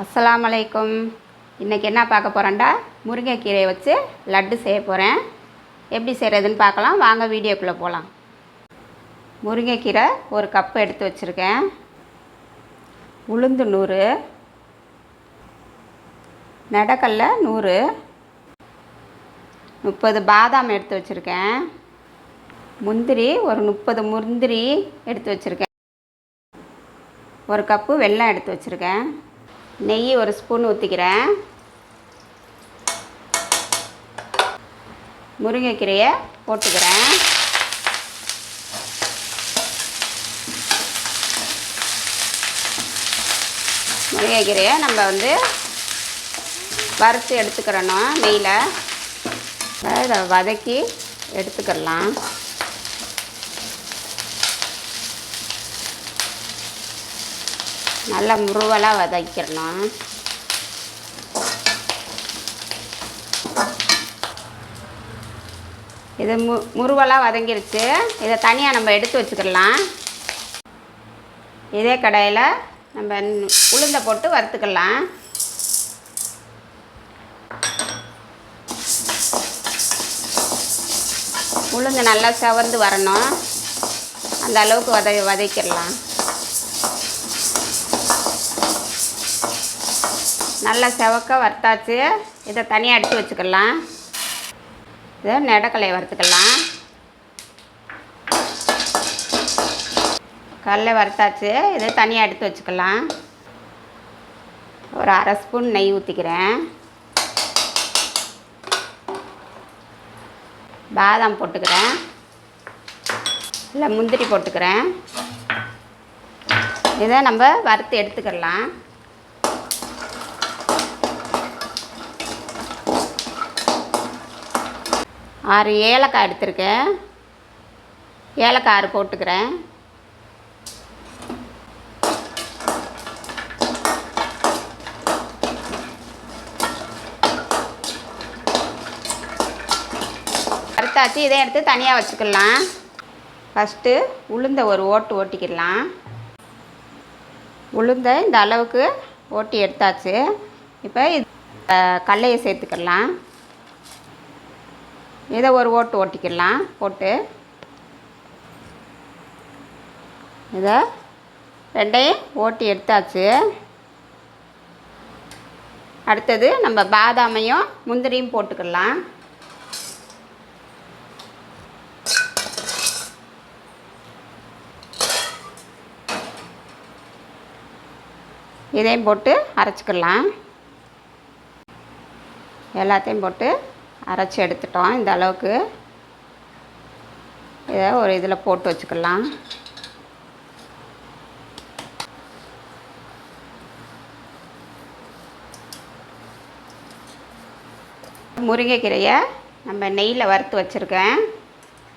அஸ்லாம் அலைக்கும் இன்றைக்கி என்ன பார்க்க போகிறேன்டா முருங்கைக்கீரையை வச்சு லட்டு செய்ய போகிறேன் எப்படி செய்கிறதுன்னு பார்க்கலாம். வாங்க வீடியோக்குள்ளே போகலாம் முருங்கைக்கீரை ஒரு கப்பு எடுத்து வச்சுருக்கேன். உளுந்து நூறு. நடக்கல்ல நூறு. முப்பது பாதாம் எடுத்து வச்சுருக்கேன். முந்திரி ஒரு முப்பது முந்திரி எடுத்து வச்சுருக்கேன். ஒரு கப்பு வெல்லம் எடுத்து வச்சுருக்கேன். நெய் ஒரு ஸ்பூன் ஊற்றிக்கிறேன் முருங்கைக்கீரையை போட்டுக்கிறேன். முருங்கைக்கீரையை நம்ம வந்து வறுத்து எடுத்துக்கிறணும் நெய்யில். இதை வதக்கி எடுத்துக்கிடலாம் நல்லா முருவலாக வதக்கிடணும். இது மு முருவலாக வதங்கிருச்சு. இதை தனியாக நம்ம எடுத்து வச்சுக்கலாம் இதே கடையில் நம்ம உளுந்தை போட்டு வறுத்துக்கலாம். உளுந்து நல்லா செவந்து வரணும். அந்த அளவுக்கு வத வதக்கிடலாம். நல்லா செவக்க வறுத்தாச்சு. இதை தனியாக எடுத்து வச்சுக்கலாம். இதை நெடக்கலையை வறுத்துக்கலாம். கடலை வறுத்தாச்சு. இதை தனியாக எடுத்து வச்சுக்கலாம். ஒரு அரை ஸ்பூன் நெய் ஊற்றிக்கிறேன் பாதாம் போட்டுக்கிறேன். இல்லை முந்திரி போட்டுக்கிறேன். இதை நம்ம வறுத்து எடுத்துக்கிடலாம் ஆறு ஏலக்காய் எடுத்திருக்கேன். ஏலக்காய் ஆறு போட்டுக்கிறேன். வறுத்தாச்சு இதை எடுத்து தனியாக வச்சுக்கலாம். ஃபஸ்ட்டு உளுந்த ஒரு ஓட்டு ஓட்டிக்கிடலாம் உளுந்த இந்த அளவுக்கு ஓட்டி எடுத்தாச்சு. இப்போ இது கடலையை சேர்த்துக்கலாம். இதை ஒரு ஓட்டு ஓட்டிக்கிடலாம். போட்டு. இதை ரெண்டையும் ஓட்டி எடுத்தாச்சு. அடுத்தது நம்ம பாதாமையும் முந்திரியும் போட்டுக்கலாம் இதையும் போட்டு அரைச்சிக்கலாம் எல்லாத்தையும் போட்டு அரைச்சி எடுத்துட்டோம். இந்த அளவுக்கு இதை ஒரு இதில் போட்டு வச்சுக்கலாம். முருங்கைக்கீரையை நம்ம நெய்யில் வறுத்து வச்சுருக்கேன்.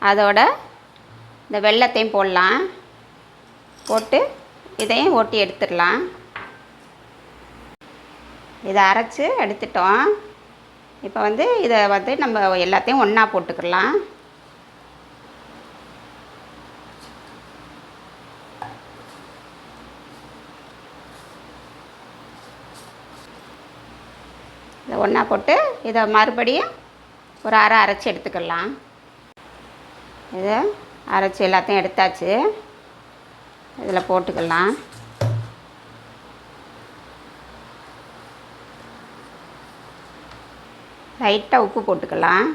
அதோட இந்த வெள்ளத்தையும் போடலாம். போட்டு இதையும் ஓட்டி எடுத்துடலாம். இதை அரைச்சி எடுத்துட்டோம். இப்போ வந்து இதை வந்து நம்ம எல்லாத்தையும் ஒன்றா போட்டுக்கலாம். இதை ஒன்றா போட்டு இதை மறுபடியும் ஒரு அரை அரைச்சி எடுத்துக்கலாம். இதை அரைச்சி எல்லாத்தையும் எடுத்தாச்சு. இதில் போட்டுக்கலாம். லைட்டாக உப்பு போட்டுக்கலாம்.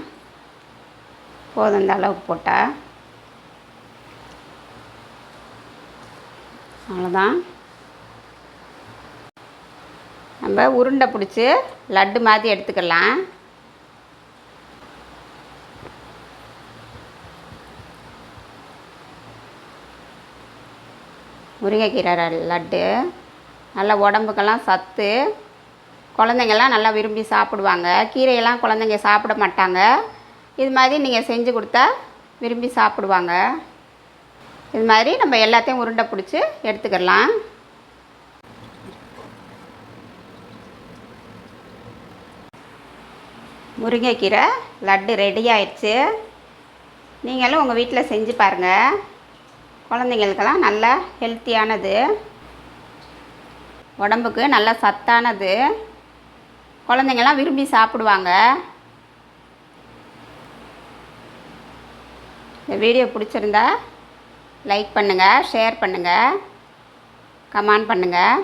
போதும் இந்த அளவுக்கு போட்டால் அவ்வளோதான் நம்ம உருண்டை பிடிச்சி லட்டு மாதிரி எடுத்துக்கலாம். முருங்கைக்கீரை லட்டு. நல்லா உடம்புக்கெல்லாம் சத்து. குழந்தைங்கள்லாம் நல்லா விரும்பி சாப்பிடுவாங்க. கீரையெல்லாம் குழந்தைங்க சாப்பிட மாட்டாங்க. இது மாதிரி நீங்கள் செஞ்சு கொடுத்தா விரும்பி சாப்பிடுவாங்க. இது மாதிரி நம்ம எல்லாத்தையும் உருண்டை பிடிச்சி எடுத்துக்கிடலாம். முருங்கைக்கீரை லட்டு ரெடி ஆயிடுச்சு. நீங்களும் உங்கள் வீட்டில் செஞ்சு பாருங்கள் குழந்தைங்களுக்கெல்லாம் நல்லா ஹெல்த்தியானது உடம்புக்கு நல்ல சத்தானது. குழந்தைங்கள்லாம் விரும்பி சாப்பிடுவாங்க. இந்த வீடியோ பிடிச்சிருந்தா லைக் பண்ணுங்கள் ஷேர் பண்ணுங்கள் கமெண்ட் பண்ணுங்கள்